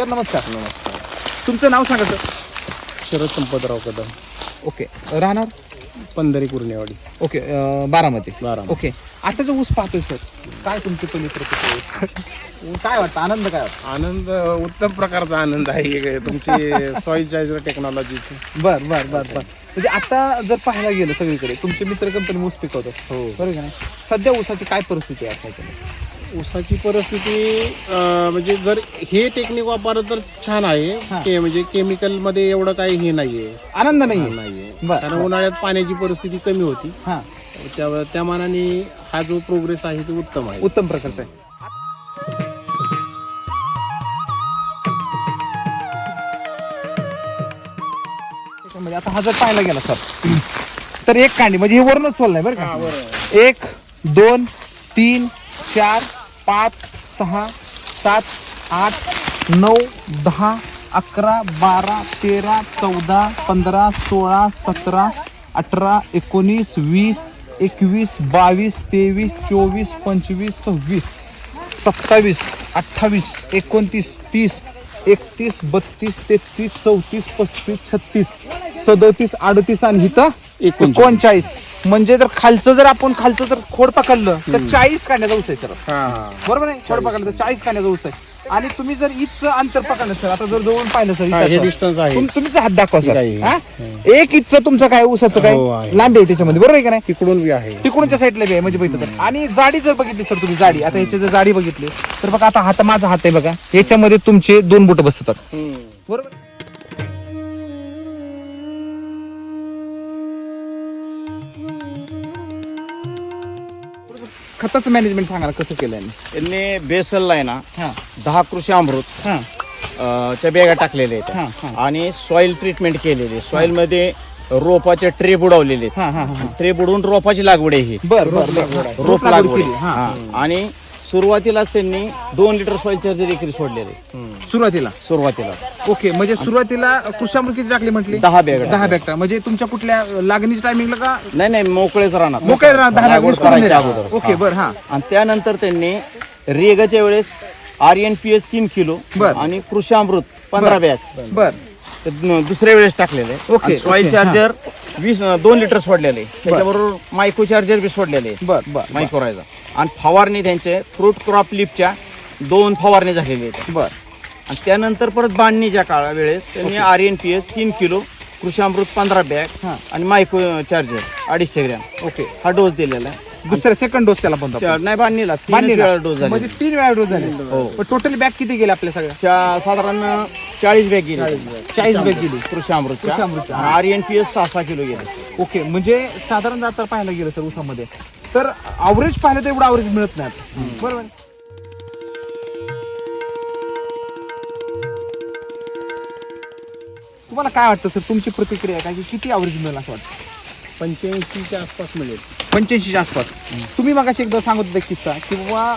Sir नमस्कार. नमस्कार तुमचं नाव सांगा सर. शरद संपतराव कदम. ओके. राहणार? पंधरी कुर्णेवाडी. ओके अं, बारामती. बारामती. ओके. आता जो ऊस पाहतोय सर काय तुमची पहिली प्रतिक्रिया? काय वाटतं? आनंद काय वाटतं? आनंद उत्तम प्रकारचा आनंद आहे. हे तुमची सॉईल चार्जर टेक्नॉलॉजीची बर बर बर बर. म्हणजे आता जर पाहायला गेलं सगळीकडे तुमचे मित्र कंपनी ऊस पिकवतात. हो. बरोबर का नाही? सध्या ऊसाची काय परिस्थिती आहे आपल्याकडे? ऊसाची परिस्थिती अं, म्हणजे जर हे टेक्निक वापरलं तर छान आहे. के म्हणजे केमिकलमध्ये एवढं काही हे नाहीये. आनंद नाही नाहीये. बर, कारण. उन्हाळ्यात पाण्याची परिस्थिती कमी होती. हा. त्या त्या मानाने हा जो प्रोग्रेस आहे तो उत्तम आहे. उत्तम प्रकारचं आहे. त्याच्यामध्ये आता हा जर पाहायला गेला सर. तर एक कांडी म्हणजे हे वरूनच सोडलंय बरं का. एक दोन तीन चार पाच सहा सात आठ नऊ दहा अकरा बारा तेरा चौदा पंधरा सोळा सतरा अठरा एकोणीस वीस एकवीस बावीस तेवीस चोवीस पंचवीस सव्वीस सत्तावीस अठ्ठावीस एकोणतीस तीस एकतीस बत्तीस तेहतीस चौतीस पस्तीस छत्तीस सदोतीस अडतीस आणि इथं एकोणचाळीस. म्हणजे जर खालचं जर आपण खालचं जर खोड पकडलं तर चाळीस काढण्याचा ऊस आहे सर. बरोबर आहे खोड पकडलं तर चाळीस काढण्याचा ऊस आहे. आणि तुम्ही जर इथचं अंतर पकडलं सर आता जर जवळून पाहिलं सर इथं डिस्टन्स आहे. तुम- तुम्हीच हात दाखवा सर. आहे. हा? एक इथचं तुमचं काय ऊसाचं काय? हो, आहे. लांबी आहे त्याच्यामध्ये बरोबर आहे का नाही? तिकडून बी आहे. तिकडूनच्या साईडला बी आहे म्हणजे बघितलं तर. आणि जाडी जर बघितली सर तुम्ही जाडी आता ह्याची जर जाडी बघितली तर बघा आता हात माझा हात आहे बघा. याच्यामध्ये तुमचे दोन बोट बसतात. बरोबर? खताचं मॅनेजमेंट सांगा ना कसं केलं यांनी? त्यांनी बेसलला आहे ना हा. दहा कृषी अमृत हा. अं, च्या बॅगा टाकलेल्या हा, आहेत. आणि सॉइल ट्रीटमेंट केलेली सॉइलमध्ये रोपाचे ट्रे बुडवलेले आहेत. हा हा हा ट्रे बुडवून रोपाची लागवड आहे ही. बर बर बर. रोप लागवड केली आहे. हा. हा. आणि सुरुवातीलाच त्यांनी दोन लिटर सॉइल चार्जर देखील सोडलेले. सुरुवातीला? सुरुवातीला. ओके म्हणजे सुरुवातीला कृषामृत किती टाकली म्हटली? दहा बॅग दहा बॅक्टर म्हणजे तुमच्या कुठल्या लागणीच्या टायमिंगला का? नाही नाही मोकळेच राहणार. मोकळे दहा लागवड करायच्या अगोदर. ओके. बर हा. आणि त्यानंतर त्यांनी रेगाच्या वेळेस आर एन पी एस तीन किलो बर. आणि कृषी अमृत पंधरा बॅग. बर. ते न- दुसऱ्या वेळेस टाकलेले. ओके, सॉइल ओके, चार्जर वीस दोन लिटर सोडलेले. त्याच्याबरोबर मायक्रो चार्जर बी सोडलेले. बर बर मायक्रोरायझर आणि फवारणी त्यांचे फ्रूट क्रॉप लिपच्या दोन फवारणी झालेली आहेत. बर. आणि त्यानंतर परत बांधणीच्या काळा वेळेस त्यांनी आर एन पी एस तीन किलो कृषी अमृत पंधरा बॅग हा. आणि मायक्रो चार्जर अडीचशे ग्रॅम. ओके. हा डोस दिलेला आहे. दुसऱ्या सेकंड डोस त्याला पण त्या- नाही बांधणीला. तीनच बांधलेला? वेळा डोस झाले म्हणजे तीन वेळा डोस झाले. टोटल बॅग किती गेले आपल्या सगळ्या चा- साधारण चाळीस बॅग गेले. चाळीस बॅग गेली. Krishi Amrit. R N P S सहा सहा किलो गेले. ओके म्हणजे साधारण आता पाहायला गेलं तर ऊसामध्ये तर अवरेज पाहिलं तर एवढं अवरेज मिळत नाही. आता. बरोबर? तुम्हाला काय वाटतं सर? तुमची प्रतिक्रिया काय? की किती अवरेज मिळेल असं वाटतं? पंच्याऐंशीच्या आसपास मिळेल. पंच्याऐंशीच्या आसपास. तुम्ही मगाशी एकदा सांगत होता किस्सा की बाबा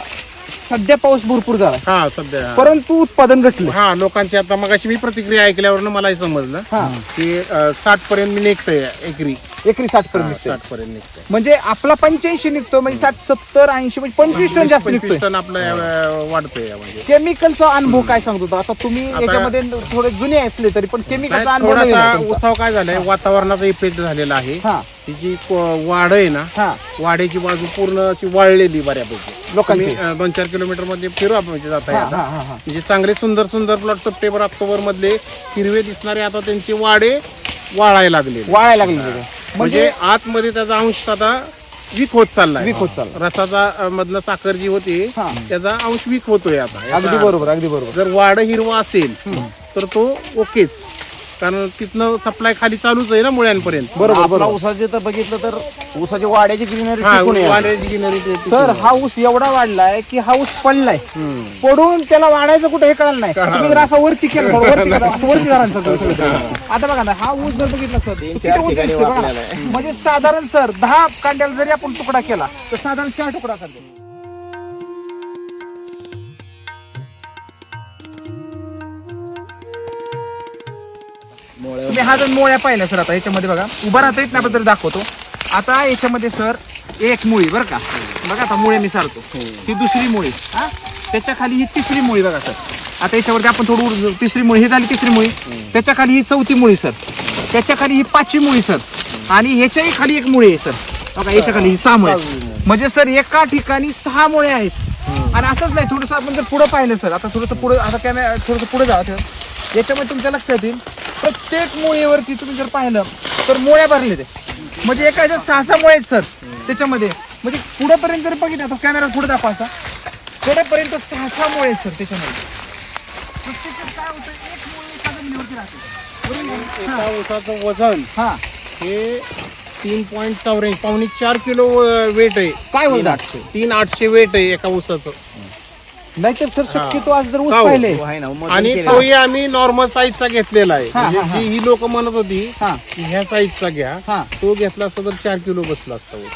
सध्या पाऊस भरपूर झाला हा सध्या. परंतु उत्पादन घटलं. हा लोकांची आता मग मी प्रतिक्रिया ऐकल्यावर मलाही समजलं की साठ पर्यंत मी निघतोय एकरी. एकरी साठ पर्यंत निघतोय. साठ पर्यंत निघतोय. म्हणजे आपला पंच्याऐंशी निघतो म्हणजे साठ सत्तर ऐंशी म्हणजे पंचवीस टन जास्त निघतोय. पंचवीस टन आपलं वाढतोय यामध्ये. केमिकलचा अनुभव काय सांगतो तो? आता तुम्ही याच्यामध्ये थोडे जुने असले तरी पण केमिकलचा अनुभव नाही थोडासा आहे तुमचा. उसाव काय झालाय? वातावरणाचा इफेक्ट झालेला आहे. हा. तिची क- वाढ आहे ना हा. वाढीची बाजू पूर्ण अशी वाळलेली बऱ्यापैकी. लोकांची. अं, दोन चार किलोमीटरमध्ये फिरू आपण म्हणजे जाता हा, येता. हा, हा, हा. म्हणजे चांगले सुंदर सुंदर प्लॉट सप्टेंबर ऑक्टोबर मधले हिरवे दिसणारे आता त्यांचे वाडे वाळायला लागले वाळायला लागले. म्हणजे म्हणजे आतमध्ये त्याचा अंश आता वीक होत चाललाय वीक होत चाललाय. रसाचा अं, मधला साखर जी होती हा. त्याचा अंश वीक होतोय आता याचा अगदी बरोबर अगदी बरोबर जर वाढ हिरवा असेल तर तो ओकेच कारण तिथनं सप्लाय खाली चालूच आहे ना मुळ्यांपर्यंत बरोबर आपला बरोबर ऊसाचे तर बघितलं तर ऊसाची वाड्याची ग्रीनरी हा ते- ते- सर हा ऊस एवढा वाढलाय की हा ऊस पडलाय. पडून त्याला वाढायचं कुठे हे कळलं नाही तुम्ही जर असं वरती केलं थोडं वरती करा, असं वरती करा ना सर. आता बघा ना हा ऊस जर बघितला सर तीन किती चार उंच ठिकाणी दिसतोय बघा वाकलेला ना. आहे. म्हणजे साधारण सर दहा कांड्याला जरी आपण तुकडा केला तर साधारण चार तुकडा करतो तुम्ही हा जर मोळ्या पाहिल्या सर आता याच्यामध्ये बघा. उभा राहता येत नाही बद्दल दाखवतो. आता याच्यामध्ये सर एक मुळी बरं का. बघा आता मुळे मी सारतो. ही. दुसरी मुळी. हा? त्याच्याखाली ही तिसरी मुळी बघा सर. आता याच्यावरती आपण थोडं उर- तिसरी मुळी ही झाली तिसरी मुळी. त्याच्याखाली ही चौथी मुळी सर. त्याच्याखाली ही पाचवी मुळी सर. आणि ह्याच्याही खाली एक मुळी आहे सर. बघा याच्या खाली ही सहा मुळे म्हणजे सर एका ठिकाणी सहा मुळे आहेत. आणि असंच नाही थोडंसं आपण जर पुढं पाहिलं सर आता थोडंसं पुढं आता कॅमेरा थोडंसं पुढे जावं. याच्यामध्ये तुमच्या लक्षात येईल. प्रत्येक मुळीवरती तुम्ही जर पाहिलं तर मुळ्या भरले ते म्हणजे एका ह्याच्यात सहा सहा मुळे आहेत सर त्याच्यामध्ये. म्हणजे पुढेपर्यंत जर बघितलं आता कॅमेरा पुढे दाखवा असा पुढेपर्यंत सहा सहा मुळे आहेत सर त्याच्यामध्ये. काय होतं एक मुळे एका जमिनीवरती राहते. एका ऊसाचं वजन हा. हे तीन पॉईंट चौऱ्याऐंशी पावणे चार किलो वेट आहे. काय होईल तीन आठशे वेट आहे एका ऊसाचं नाही तर सर शक्यतो आज जर ऊस हो. पाहिले आहे ना मग आणि. तोही आम्ही नॉर्मल साईजचा घेतलेला आहे हा, म्हणजे हा, हा. जी ही लोक म्हणत होती हा की ह्या साईजचा घ्या हा तो घेतला असता तर चार किलो बसला असता ऊस.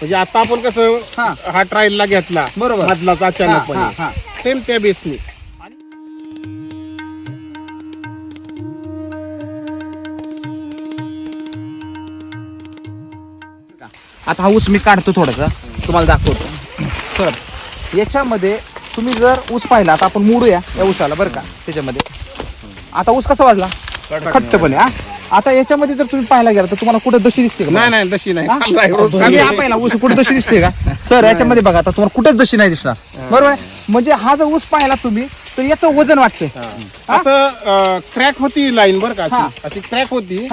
म्हणजे आता आपण कसं हा. हा ट्रायलला घेतला बरोबर. मधलाच हा, अचानकपणे हा, हा. सेम त्या बेसनी आता हा ऊस मी काढतो थोडासा तुम्हाला दाखवतो सर याच्यामध्ये तुम्ही जर ऊस पाहिला आता आपण मोडूया या ऊसाला बरं का त्याच्यामध्ये. आता ऊस कसा वाजला? खट्टपणे. हा? आता याच्यामध्ये जर तुम्ही पाहायला गेला तर तुम्हाला कुठे दशी दिसते का? नाही नाही तशी नाही. हा? पाहिला ऊस कुठे दशी दिसते का? सर याच्यामध्ये बघा आता तुम्हाला कुठेच दशी नाही दिसणार. बरोबर? आहे? म्हणजे हा जर ऊस पाहिला तुम्ही तर याचं वजन वाटते. असं क्रॅक होती लाईन बरं का. अशी. क्रॅक होती.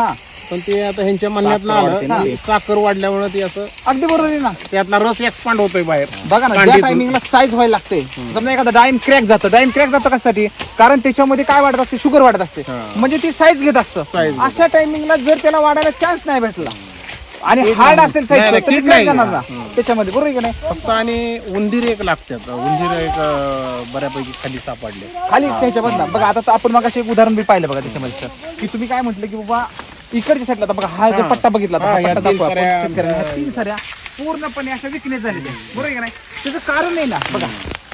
पण ते आता ह्यांच्या म्हणण्यात आलं. की साखर वाढल्यामुळे ते असं अगदी बरोबर आहे ना. त्यातला रस एक्सपांड होतोय बाहेर. बघा ना ज्या. टायमिंगला साईज व्हायला लागते समजा एखादा डायम क्रॅक जातं. डायम क्रॅक जातं कशासाठी? कारण त्याच्यामध्ये काय वाढत असते? शुगर वाढत असते. हा. म्हणजे ती साईज घेत असतं. घेत अशा टायमिंगला जर त्याला वाढायला चान्स नाही भेटला आणि हार्ड. असेल नाही, साईज नाही, तर ठीक क्रॅक नाही. जाणार ना. त्याच्यामध्ये बरोबर आहे की नाही? फक्त आणि उंदीर एक लागतात. उंदीर एक अं, बऱ्यापैकी खाली सापडले. खाली त्याच्या बघा बघा आता तर आपण मग एक उदाहरण बी पाहिलं बघा त्याच्यामध्ये. की तुम्ही काय म्हटलं की बाबा इकडच्या साईडला आता बघा हा हा. पट्टा बघितला तर हा, हा या पट्टा तीन दाखवू आपण साऱ्या, शेतकऱ्यांना. ह्या तीन साऱ्या पूर्णपणे अशा झालेल्या आहेत. बरोबर आहे की नाही त्याचं कारण आहे ना बघा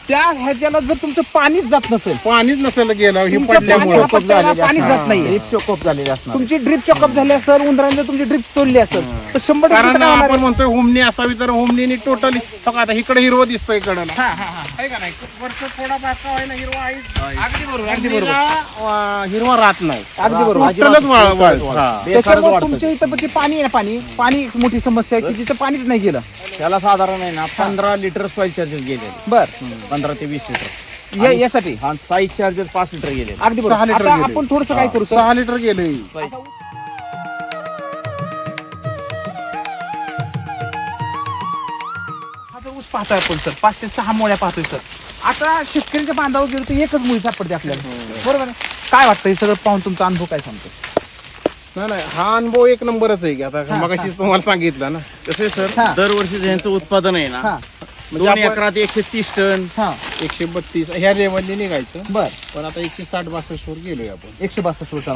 त्या ह्याच्याला जर तुमचं पाणीच जात नसेल पाणीच नसेल गेलं हे तुमच्या पडल्यामुळे पाण्याला पट्ट्याला पाणीच जात नाहीये ड्रीप चोकअप झालेले असणार तुमची ड्रिप चॉकअप झाली असेल उंदरांनी जर तुमची ड्रिप तोडली असेल तर शंभर टक्के कारण काय होणार आपण आहे? म्हणतोय हुमणी असावी तर हुमणीनी टोटली आता इकडे हिरवं दिसतंय इकडला हा, हा, हा. आहे का नाही? वर्ष थोडा बाका आहे ना हिरवा आहे. अगदी बरोबर. अगदी बरोबर. हुमणीला, अं, हिरवा राहत नाही. अगदी बरोबर. टोटलच वाळ- वाळ- हा. त्याच्यामुळे तुमच्या इथं पण जे पाणी आहे ना पाणी पाणी एक मोठी समस्या आहे की जिथं पाणीच नाही गेलं. त्याला साधारण आहे ना पंधरा लिटर सॉइल चार्जेस गेलेले बर. पंधरा ते वीस लिटर. या- यासाठी? हा साईज चार्जेस पाच लिटर गेले. अगदी सहा बरोबर लिटर आता गेले. आपण थोडस काय करू सर? सहा लिटर गेले. पाहतोय आपण सर. पाच ते सहा मोळ्या पाहतोय सर. आता शेतकऱ्यांच्या बांधावर गेलो तर एकच मुळी सापडते आपल्याला. बरोबर आहे? काय वाटतं हे सगळं पाहून तुमचा अनुभव काय सांगतो? नाही नाही. हा अनुभव एक नंबरच आहे की आता हा, मगाशी तुम्हाला सांगितलं ना. कसे सर? हा. दरवर्षी यांचं उत्पादन आहे हा. ना म्हणजे दोन आपण- एकरात एकशे तीस टन हा. एकशे बत्तीस. ह्या लेवलने निघायचं. बर. पण आता एकशे साठ बासष्ट वर गेलोय आपण. एकशे बासष्ट वाटतं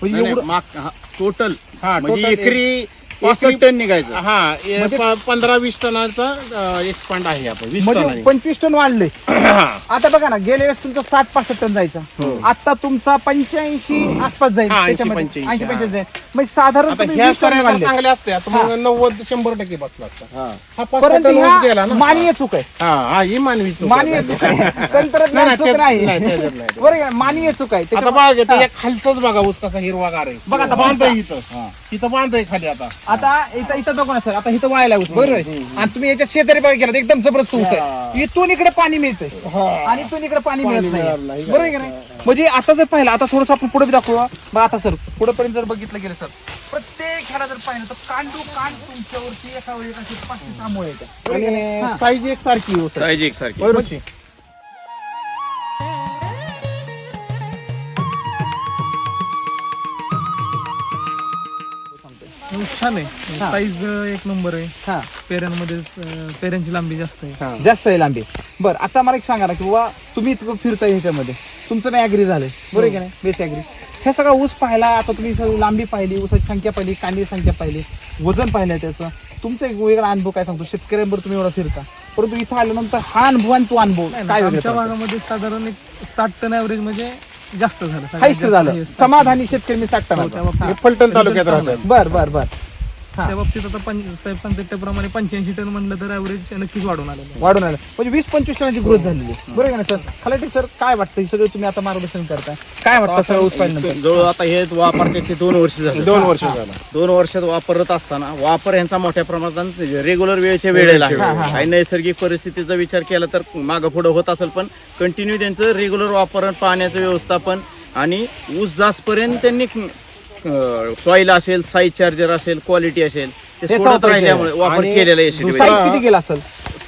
म्हणजे एवढं हा, टोटल हा, म्हणजे total एकरी पासष्ट टन निघायचं. हा ए- म्हणजे- प- पंधरा वीस टनाचा एक्सपांड आहे आपण वीस म्हणजे. पंचवीस टन वाढले. आता बघा ना गेल्या वेळेस तुमचा साठ पासष्ट टन जायचा. आता तुमचा पंच्याऐंशी आसपास जाईल हा, 80, त्याच्यामध्ये. 85, ऐंशी हा. पंच्याऐंशी जाईल. म्हणजे साधारण आता तुम्ही ह्या 20 टन सऱ्या जर वाढले. चांगल्या असत्या तर मग नव्वद शंभर टक्के बसला असता. हा. हा पाच परंतु टन ऊस ह्या गेला ना. मानवीय चूक आहे. हा हा ही मानवी चूक मानवीय आहे. चूक आहे. नाही, तंत्रज्ञान नाही, चूक त्यात- नाही. नाही, त्याच्यात नाही. बरोबर आहे मानवीय चूक आहे. आता त्याच्यामुळे- बघा घेते या खालचंच बघा ऊस कसा हिरवागार आहे. बघा आता बांध आहे बांधता. इथं इथं बांध आहे खाली आता. आता इथं इथं बघा ना सर आता इथं वाळायला ऊस बरोबर आहे. आणि तुम्ही याच्या शेजारी बघा गेला तर एकदम जबरदस्त ऊस आहे. इथून इकडे पाणी मिळतंय. आणि इथून इकडे पाणी मिळत नाही. नाही. बरोबर आहे की नाही? म्हणजे आता जर पाहिलं आता थोडंसं आपण पुढे दाखवू मग आता सर पुढे पर्यंत जर बघितलं गेलं सर प्रत्येक ह्याला जर पाहिलं तर कांडू कांड तुमच्यावरती एका वेळी असे पाच ते सहा मुळे येतात. बरोबर आहे की नाही? आणि हा. साईज एक सारखी आहे. साईज एकसारखी बरोबर. छान आहे. हा. साईज एक नंबर आहे. हा. पेऱ्यांमध्ये अं, पेऱ्यांची लांबी जास्त आहे. हा. जास्त आहे लांबी. बरं आता मला एक सांगा ना की बाबा तुम्ही इतकं फिरताय ह्याच्यामध्ये. तुमचं नाही ऍग्री झालंय. बरोबर आहे की नाही? बेस ऍग्री हे सगळं ऊस पाहिला आता तुम्ही सगळी लांबी पाहिली ऊसाची संख्या पाहिली कांडी संख्या पाहिली वजन पाहिलं त्याचं. तुमचा एक वेगळा अनुभव काय सांगतो? शेतकऱ्यांबरोबर तुम्ही एवढा फिरता. परंतु इथं आल्यानंतर हा अनुभव आणि तो अनुभव नाही, काय आमच्या भागामध्ये साधारण एक साठ टन ऍव्हरेज म्हणजे जास्त झालं. सगळ्यात हायस्ट जास्त झालं. समाधानी शेतकरी मी साठ हो, टन हे फलटण तालुक्यात राहतात. बर बर बर. हा. त्या बाबतीत आता पं- साहेब सांगतात त्याप्रमाणे पंच्याऐंशी टन म्हणलं तर ऍव्हरेज नक्कीच वाढून आलेलं आहे. वाढून आलं म्हणजे वीस पंचवीस टनाची ग्रोथ झालेली आहे. बरोबर आहे ना सर? खलाटे सर काय वाटतं? हे सगळं तुम्ही आता मार्गदर्शन करताय. काय वाटतं सगळं उत्पादन जवळ आता हे वापरते दोन वर्ष झाले. दोन वर्ष झालं. दोन वर्षात वापरत असताना वापर यांचा मोठ्या प्रमाणात रेग्युलर वेळेच्या वेळेला आहे. काही नैसर्गिक परिस्थितीचा विचार केला तर मागं पुढं होत असेल पण कंटिन्यू त्यांचं रेग्युलर वापर पाण्याचं व्यवस्थापन आणि ऊस जासपर्यंत त्यांनी सॉईल असेल साईज चार्जर असेल क्वालिटी असेल ते सोडत चौथं राहिल्यामुळे वापर आणि केलेला साईज किती गेला असेल?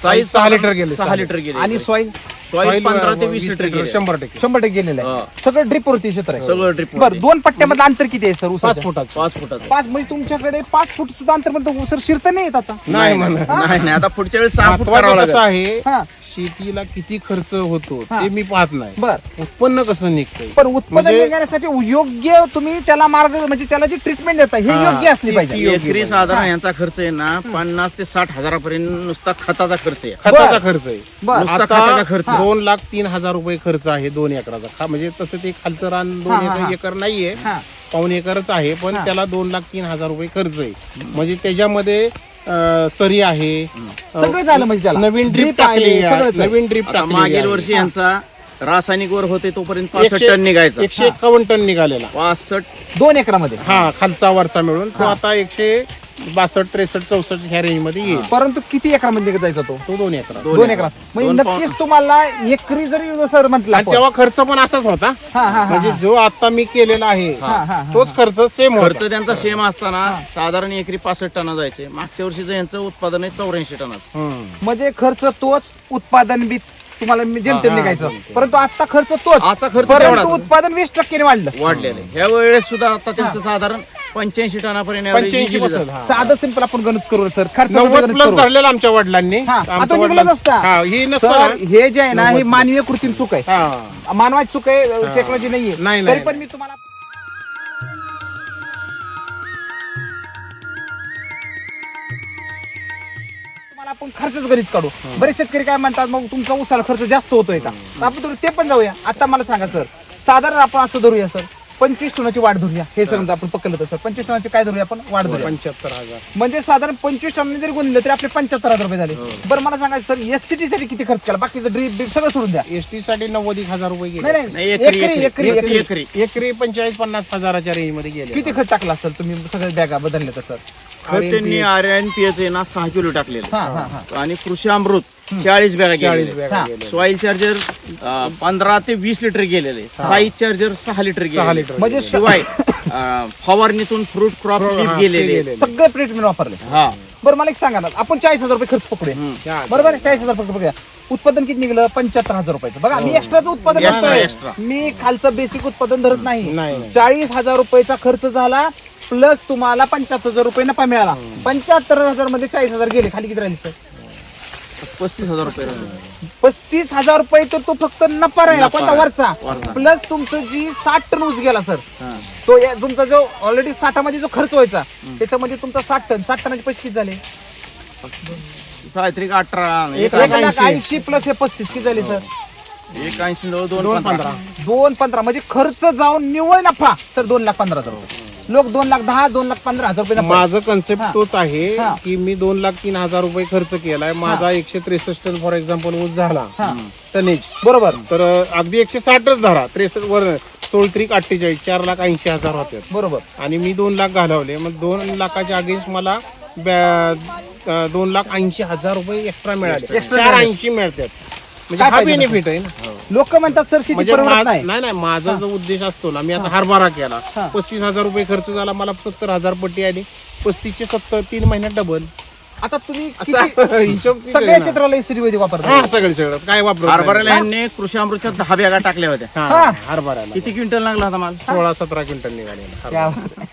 साईज सहा लिटर गेले, सहा लिटर गेले. आणि सॉईल सॉईल पंधरा ते वीस लिटर गेले. शंभर टक्के. शंभर टक्के गेलेलं आहे. सगळं ड्रिप वरती क्षेत्र आहे. सगळं ड्रिप बरं दोन पट्ट्यामध्ये अंतर किती आहे सर पाच उसाचं? फुटाचं. पाच फुटाचं. पाच म्हणजे तुमच्याकडे पाच फूट सुद्धा अंतर म्हणतो सर शिरत नाही येत आता. नाही म्हणा नाही. नाही आता पुढच्या वेळेस सहा फूट करावं महत्वाचं कसं लागेल आहे. हा. शेतीला किती खर्च होतो हा. ते मी पाहत नाही. बर. उत्पन्न कसं निघतंय? पण उत्पादन म्हणजे- निघण्यासाठी योग्य तुम्ही त्याला मार्ग म्हणजे त्याला जी ट्रीटमेंट देता हे हा, योग्य असली ती- पाहिजे. ती एकरी. साधारण यांचा खर्च आहे ना पन्नास ते साठ हजारापर्यंत नुसता खताचा खर्च आहे. खताचा. खर्च आहे. बर. नुसता खताचा खर्च. आता दोन लाख तीन हजार रुपये खर्च आहे दोन एकराचा. खा- म्हणजे तसं ते खालचं रान हा, दोन हा, हा. एकर एकर नाहीये. हा. पाऊन एकरच आहे पण हा. त्याला दोन लाख तीन हजार रुपये खर्च आहे. म्हणजे त्याच्यामध्ये अं, सरी आहे. सगळं झालं म्हणजे त्याला. नवीन ड्रीप Drip टाकली आहे, सगळंच आहे. नवीन ड्रीप आता मागील वर्षी यांचा रासायनिक वर होते तोपर्यंत पासष्ट टन निघायचा. एकशे एकावन्न टन निघालेला. पासष्ट दोन एकरामध्ये. हा खालचा वरचा मिळून. तो आता एकशे बासष्ट त्रेसष्ट चौसष्ट ह्या रेंजमध्ये येईल. परंतु किती एकरामध्ये निघत जायचा तो? तो दोन एकरा दोन एकरात. एकरात. म्हणजे दोन नक्कीच तुम्हाला एकरी जरी सर म्हटलं आणि तेव्हा खर्च पण असाच होता. हा हा हा म्हणजे जो आता मी केलेला आहे हा, हा, हा. तोच खर्च सेम खर्च होता त्यांचा सेम असताना साधारण एकरी पासष्ट टन जायचे. मागच्या वर्षीचं यांचं उत्पादन आहे चौऱ्याऐंशी टनाचं. हम्म. म्हणजे खर्च तोच उत्पादन बी तुम्हाला जेमतेम हा, निघायचं. परंतु आता खर्च तोच आता खर्च परंतु तेवढाच. उत्पादन वीस टक्क्याने वाढलं वाढलेले ह्या वेळेस सुद्धा आता त्यांचं साधारण पंच्याऐंशी टनापर्यंत average पंच्याऐंशी जाते. हा. साधं सिंपल आपण गणित करू सर खर्च नव्वद प्लस धरलेलं आमच्या वडिलांनी हा, आमच्या आता निघालच वडिलां- असता. हा ही नसतं सर. हे जे आहे ना हे मानवीय कृत्रिम चूक आहे हा मानवाची चूक आहे टेक्नॉलॉजी नाहीये नाही, तरी नाही. पण मी तुम्हाला आपण खर्चच गणित काढू. बरेच शेतकरी काय म्हणतात मग तुमचा उसाला खर्च जास्त होतोय का? आपण थोडं ते पण जाऊया. आता मला सांगा सर साधारण आपण असं धरूया सर पंचवीस टनाची वाढ धरूया. हे समजा आपण पकडलं तर सर पंचवीस टनाची काय धरूया आपण? वाढ धरूया. पंच्याहत्तर हजार. म्हणजे साधारण पंचवीस टन जरी गुणलं तरी आपले पंच्याहत्तर हजार रुपये झाले. बरं मला सांगा सर एस सी टी साठी किती खर्च केला? बाकीचं ड्रीप ड्रीप सगळं सोडून द्या. एसटी साठी नव्वद एक हजार रुपये गेले. नाही नाही, एकरी, एकरी एकरी एकरी, पंचेचाळीस पन्नास हजाराच्या रेंजमध्ये गेले. किती खर्च टाकला असेल तुम्ही सगळ्या बॅगा बदलल्या तर सर? खत त्यांनी आर एन पी एच ना सहा किलो टाकलेलं. आणि कृषी अमृत चाळीस बॅगा गेलेले. गेले सॉइल चार्जर पंधरा ते वीस लिटर गेलेले. साईज चार्जर सहा लिटर लिटर म्हणजे शिवाय फवारणीतून फ्रूट क्रॉप गेलेले. सगळे ट्रीटमेंट वापरले. हा. बरं मला एक सांगा ना आपण चाळीस हजार रुपये खर्च पकडूया. हा, बरोबर आहे? चाळीस हजार फक्त बघूया उत्पादन किती निघलं? पंच्याहत्तर हजार रुपयाचं. बघा मी एक्स्ट्राचं उत्पादन Extra, करतोय. extra. मी खालचं बेसिक उत्पादन धरत नाही. नाही, नाही. चाळीस हजार रुपयाचा खर्च झाला प्लस तुम्हाला पंच्याहत्तर हजार रुपये नफा मिळाला. पंच्याहत्तर हजारमध्ये चाळीस हजार गेले. खाली किती राहिले सर पस्तीस हजार रुपये राहिले. पस्तीस हजार रुपये तर तो फक्त नफा राहिला कोणता? आहे. वरचा. वरचा. प्लस तुमचं जी साठ टन ऊस गेला सर हा. तो या- तुमचा जो ऑलरेडी साठामध्ये जो खर्च व्हायचा त्याच्यामध्ये तुमचा साठ टन साठ टनाचे पैसे किती झाले? काहीतरी अठरा एक लाख ऐंशी. प्लस हे पस्तीस किती झाले सर? एक ऐंशी जवळ दोन पंधरा. दोन पंधरा. म्हणजे खर्च जाऊन निव्वळ नफा. सर दोन लाख पंधरा हजार रुपये. लोक दोन लाख दहा दोन लाख पंधरा हजार रुपये नफा. माझं कन्सेप्ट हा. तोच आहे हा. की मी दोन लाख तीन हजार रुपये खर्च केलाय. माझा एकशे त्रेसष्ट फॉर एक्झाम्पल ऊस झाला. हा. टनेज बरोबर. तर अगदी एकशे साठच धरा. त्रेसष्ट वर सोळ त्रिक अठ्ठेचाळीस चार लाख ऐंशी हजार होते. बरोबर. आणि मी दोन लाख घालवले. मग दोन लाखाच्या अगेन्स्ट मला ब्या- दोन लाख ऐंशी हजार रुपये एक्स्ट्रा मिळाले. Extra चार मिळाले. ऐंशी मिळतात. म्हणजे काय हा पाहिजे बेनिफिट आहे ना. लोक म्हणतात सर शेती म्हणजे परवडत नाही. नाही नाही माझा जो उद्देश असतो ना मी आता हरभरा केला. हा. पस्तीस हजार रुपये खर्च झाला मला सत्तर हजार पट्टी आली. पस्तीसचे सत्तर तीन महिन्यात डबल. आता तुम्ही किती- हिशोब किती सगळ्या? क्षेत्राला एसिडी वैदिक वापरता. हा सगळं सगळं काय वापरत हरभऱ्याला यांनी कृषी अमृतच्या दहा बॅगा टाकल्या होत्या. हा. हरभऱ्याला. किती क्विंटल लागला होता माल? सोळा सतरा क्विंटल निघालेला. क्या-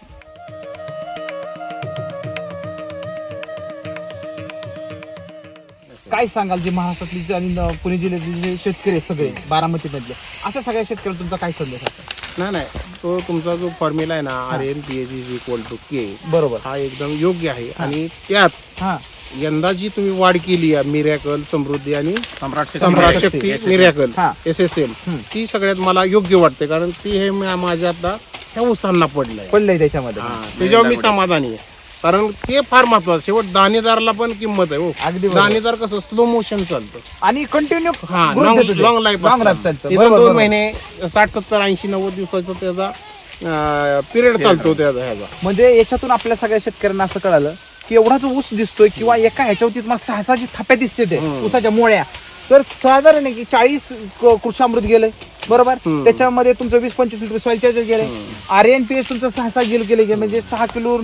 काय सांगाल जे महाराष्ट्रातली जे आणि न- पुणे जिल्ह्यातले जे शेतकरी आहेत सगळे बारामती मधले अशा सगळ्या शेतकऱ्याला तुमचा काय संदेश आहे? नाही नाही. तो तुमचा जो फॉर्म्युला आहे ना R N P H is equal to K बरोबर. हा एकदम योग्य आहे. आणि त्यात हा. यंदा जी तुम्ही वाढ केली आहे मिरॅकल समृद्धी आणि सम्राट सम्राट शक्ती. मिरॅकल हा. S S M. ती सगळ्यात मला योग्य वाटते. कारण ती हे माझ्या आता ह्या उसांना पडलंय. पडलंय त्याच्यामध्ये. हा, त्याच्यावर मी समाधानी आहे. कारण ते फार महत्वाचं. शेवट दाणेदारला पण किंमत आहे हो. अगदी बरोबर. दाणेदार कसं स्लो मोशन चालतं. आणि कंटिन्यू हा लॉंग लॉंग लाईफ दोन. महिने साठ सत्तर ऐंशी नव्वद दिवसाचा त्याचा पिरियड चालतो त्याचा ह्याचा. म्हणजे याच्यातून आपल्या सगळ्या शेतकऱ्यांना असं कळालं की एवढा जो ऊस दिसतोय किंवा एका ह्याच्यावरती तुम्हाला सहा सहाची थप्या दिसते ते ऊसाच्या मोळ्या. तर साधारण आहे की चाळीस कृषामृत गेले बरोबर? त्याच्यामध्ये तुमचं वीस पंचवीस लिटर सॉइल चार्जर गेले. आर एन पी एस तुमचं सहा सहा किलो गेले गेले. म्हणजे सहा kilo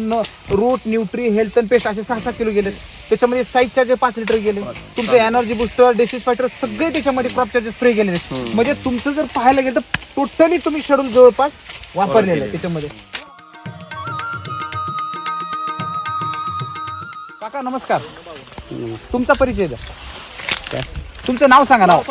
root nutri health and pest असे सहा सहा किलो गेले. त्याच्यामध्ये साईज चार्जर पाच लिटर गेले. तुमचं एनर्जी बुस्टर डिसीज फायटर सगळे त्याच्यामध्ये क्रॉप चार्जर स्प्रे गेलेले म्हणजे तुमचं जर पाहायला गेलं तर टोटली तुम्ही शेड्यूल जवळपास वापरलेलं आहे त्याच्यामध्ये. काका नमस्कार. तुमचा परिचय द्या. तुमचं नाव सांगा नाव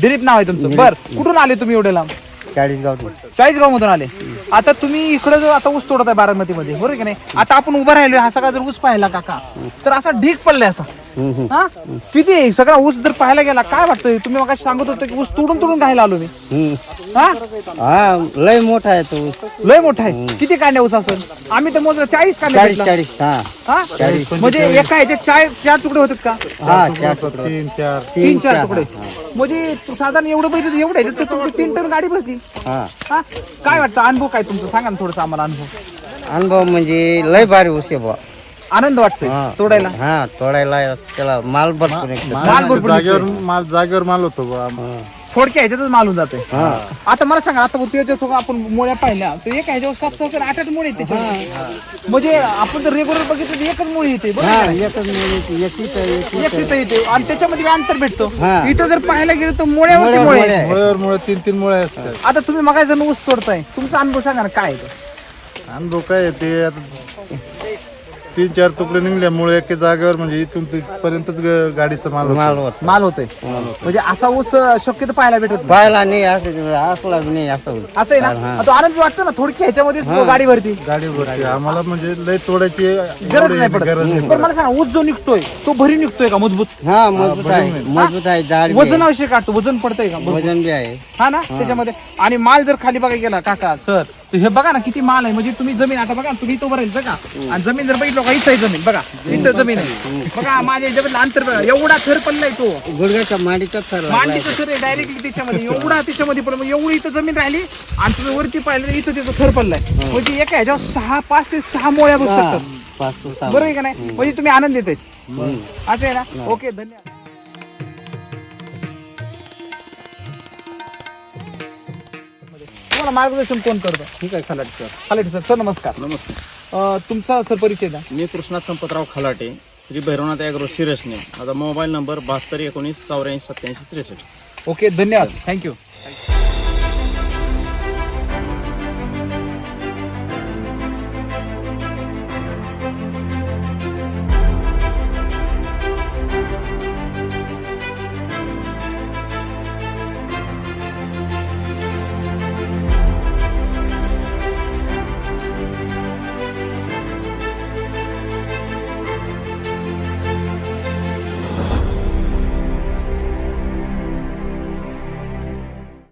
दिलीप नाव आहे तुमचं. बर. कुठून आले तुम्ही एवढे लांब? चाळीसगाव चाळीसगाव मधून आले. आता तुम्ही इकडे जो आता ऊस तोडत आहे बारामती मध्ये बरोबर की नाही? आता आपण उभं राहिलो हा सगळा जर ऊस पाहिला काका तर असा ढीक पडलाय असा. हा? किती? आहे? सगळा ऊस जर पाहायला गेला काय वाटतंय? तुम्ही मग सांगत होतं की ऊस तोडून तोडून घायला आलो मी. हा? हा लय मोठा आहे तो लय मोठा आहे? किती कांड्या ऊस असेल आम्ही तर मोजलं चाळीस कांड्या चाळीस भेटला. चाळीस हा. हा? म्हणजे एका ह्याच्यात चार चार तुकडे होतात का? हा चार तीन चार. तीन चार तुकडे. म्हणजे साधारण एवढं पाहिजे एवढं तर तुमची तीन टन गाडी बसली हा. हा? काय वाटतं? अनुभव काय तुमचा? सांगा ना थोडस आम्हाला अनुभव. अनुभव म्हणजे लय भारी उसे बुवा. आनंद वाटतोय हा. तोडायला हा तोडायला त्याला माल भरपूर निघतो. माल भरपूर जागेवर निघतोय. माल जागेवर माल होतो. थोडक्या ह्याच्यातच मालून जाते हा आता मला सांगा आता त्याच्या थोडं आपण मुळ्या पाहिल्या तर एक ह्याच्यावर सात सात आठ आठ मुळे येते. म्हणजे आपण जर रेग्युलर बघितलं तर एकच मुळी येते बरोबर हा? एकच एक इथं, एक एक इथं. तिथं येते आणि त्याच्यामध्ये बी अंतर भेटतो हा. इथं जर पाहायला गेलं तर मुळ्यावरती मुळे- मुळे मुळे आहे. आहे. मुळ्यावर मुळे तीन तीन मुळे असतात आता तुम्ही मग जण ऊस तोडताय तुमचा अनुभव सांगा ना काय आहे तो? अनुभव काय आहे ते आता तीन चार तुकडे निघल्यामुळे एके जागेवर म्हणजे इथून तिथपर्यंतच ग- गाडीचा माल होता. माल होत. माल होतोय. म्हणजे असा ऊस अं, शक्यतो पाहायला भेटत नाही. पाहायला नाही असं असला नाही असं होईल. असं आहे ना? तो आनंद वाटतो ना थोडक्या ह्याच्यामध्येच गाडी भरती. गाडीवरती आम्हाला म्हणजे लय तोडायची गरज नाही पडत. गरज नाही पण मला सांगा ऊस जो निघतोय तो भरी निघतोय का मजबूत? हा मजबूत आहे. मजबूत आहे जाड बी आहे. वजनाविषयी काढतो वजन पडतंय का? वजन बी आहे. हा ना? त्याच्यामध्ये. आणि माल जर खाली बघायला गेला काका सर तर हे बघा ना किती माल आहे. म्हणजे तुम्ही जमीन आता बघा तुम्ही तो भरायचं का आणि जमीन जर बघितलं का इथं आहे जमीन बघा. इथं जमीन आहे. बघा माझ्या जमीन अंतर बघा. एवढा थर पडलाय तो. गुडघ्याच्या मांडीचा थर थर आहे डायरेक्टली त्याच्यामध्ये. एवढा त्याच्यामध्ये पण एवढी इथं जमीन राहिली आणि तुम्ही वरती पाहिलं इथं त्याचं थर पडलाय. म्हणजे एका ह्याच्यावर सहा पाच ते सहा मोळ्या बसू शकतात. पाच. बरोबर आहे का नाही? म्हणजे तुम्ही आनंद देत हम्म. असं आहे ना? ओके धन्यवाद. तुम्हाला मार्गदर्शन कोण करतो? ठीक आहे Khalate sir. Khalet sir sir नमस्कार. नमस्कार अं, तुमचा सर परिचय द्या. मी कृष्णात संपतराव खलाटे श्री भैरवनाथ ॲग्रो सिरसने आता मोबाईल नंबर बहात्तर एकोणीस चौऱ्याऐंशी सत्याऐंशी त्रेसष्ट. ओके धन्यवाद. थँक्यू